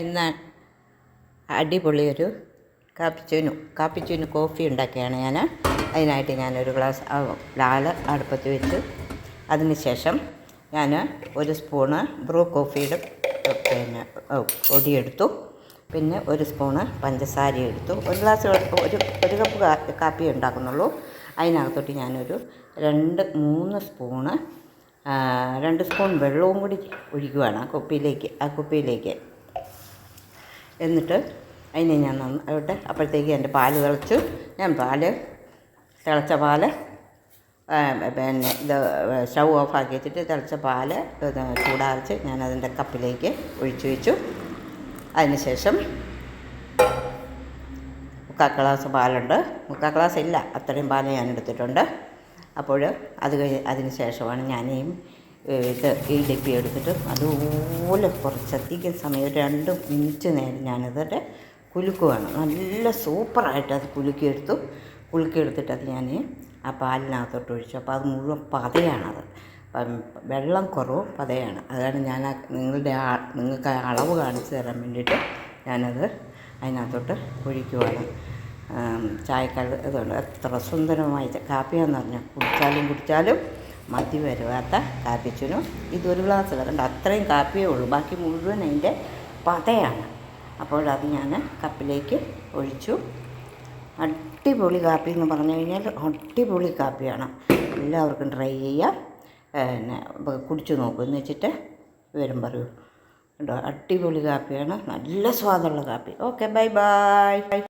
ഇന്ന് അടിപൊളി ഒരു കാപ്പിച്ചൂനു കാപ്പിച്ചൂന് കോഫി ഉണ്ടാക്കിയാണ് ഞാൻ. അതിനായിട്ട് ഞാനൊരു ഗ്ലാസ് ലാൽ അടുപ്പത്ത് വെച്ച്. അതിന് ശേഷം ഞാൻ ഒരു സ്പൂണ് ബ്രൂ കോഫിയുടെ പിന്നെ പൊടിയെടുത്തു പിന്നെ ഒരു സ്പൂണ് പഞ്ചസാര എടുത്തു. ഒരു ഗ്ലാസ് ഒരു ഒരു കപ്പ് കാപ്പി ഉണ്ടാക്കുന്നുള്ളൂ. അതിനകത്തോട്ട് ഞാനൊരു രണ്ട് മൂന്ന് സ്പൂണ് രണ്ട് സ്പൂൺ വെള്ളവും കൂടി ഒഴിക്കുവാണ് ആ കുപ്പിയിലേക്ക് ആ കുപ്പിയിലേക്ക്. എന്നിട്ട് അതിനെ ഞാൻ നന്നായിട്ട് അപ്പോഴത്തേക്ക് എന്റെ പാൽ തിളച്ചു. ഞാൻ പാൽ തിളച്ച ആ, പിന്നെ ഇത് സ്റ്റൗ ഓഫാക്കി വെച്ചിട്ട് തിളച്ച ഇത് ചൂടാറിച്ച് ഞാൻ അതിന്റെ കപ്പിലേക്ക് ഒഴിച്ചു വെച്ചു. അതിനുശേഷം മുക്കാൽ ഗ്ലാസ് പാലുണ്ട്. മുക്കാൽ ഗ്ലാസ് ഇല്ല അത്രയും പാൽ ഞാൻ എടുത്തിട്ടുണ്ട്. അപ്പോൾ അത് കഴിഞ്ഞ് അതിന് ശേഷമാണ് ഞാൻ ഈ ഇത് ഈ ഡപ്പി എടുത്തിട്ട് അതുപോലെ കുറച്ചധികം സമയം രണ്ട് മിനിറ്റ് നേരം ഞാനതിട്ട് കുലുക്കുവാണ്. നല്ല സൂപ്പറായിട്ട് അത് കുലുക്കിയെടുത്തു. കുലുക്കിയെടുത്തിട്ട് അത് ഞാൻ ആ പാലിനകത്തോട്ട് ഒഴിച്ചു. അപ്പോൾ അത് മുഴുവൻ പതയാണത്. വെള്ളം കുറവും പതയാണ്. അതാണ് ഞാൻ നിങ്ങളുടെ നിങ്ങൾക്ക് അളവ് കാണിച്ചു തരാൻ വേണ്ടിയിട്ട് ഞാനത് അതിനകത്തോട്ട് ഒഴിക്കുവാണ്. ചായക്കാൽ ഇതുണ്ട്. എത്ര സുന്ദരമായി കാപ്പിയാന്ന് പറഞ്ഞാൽ കുടിച്ചാലും കുടിച്ചാലും മതി വരുവാത്ത ഇത് ഇതൊരു ഗ്ലാസ് കണ്ട അത്രയും കാപ്പിയേ ഉള്ളൂ. ബാക്കി മുഴുവൻ അതിന്റെ പതയാണ്. അപ്പോൾ ഞാൻ കപ്പിലേക്ക് ഒഴിച്ചു. അടിപൊളി കാപ്പി എന്ന് പറഞ്ഞു കഴിഞ്ഞാൽ അടിപൊളി കാപ്പിയാണ്. എല്ലാവർക്കും ട്രൈ ചെയ്യാം. പിന്നെ കുടിച്ചു നോക്കും. എന്ന് വെച്ചിട്ട് വിവരം പറയൂ. കേട്ടോ അടിപൊളി കാപ്പിയാണ്. നല്ല സ്വാദുള്ള കാപ്പി. Okay bye bye.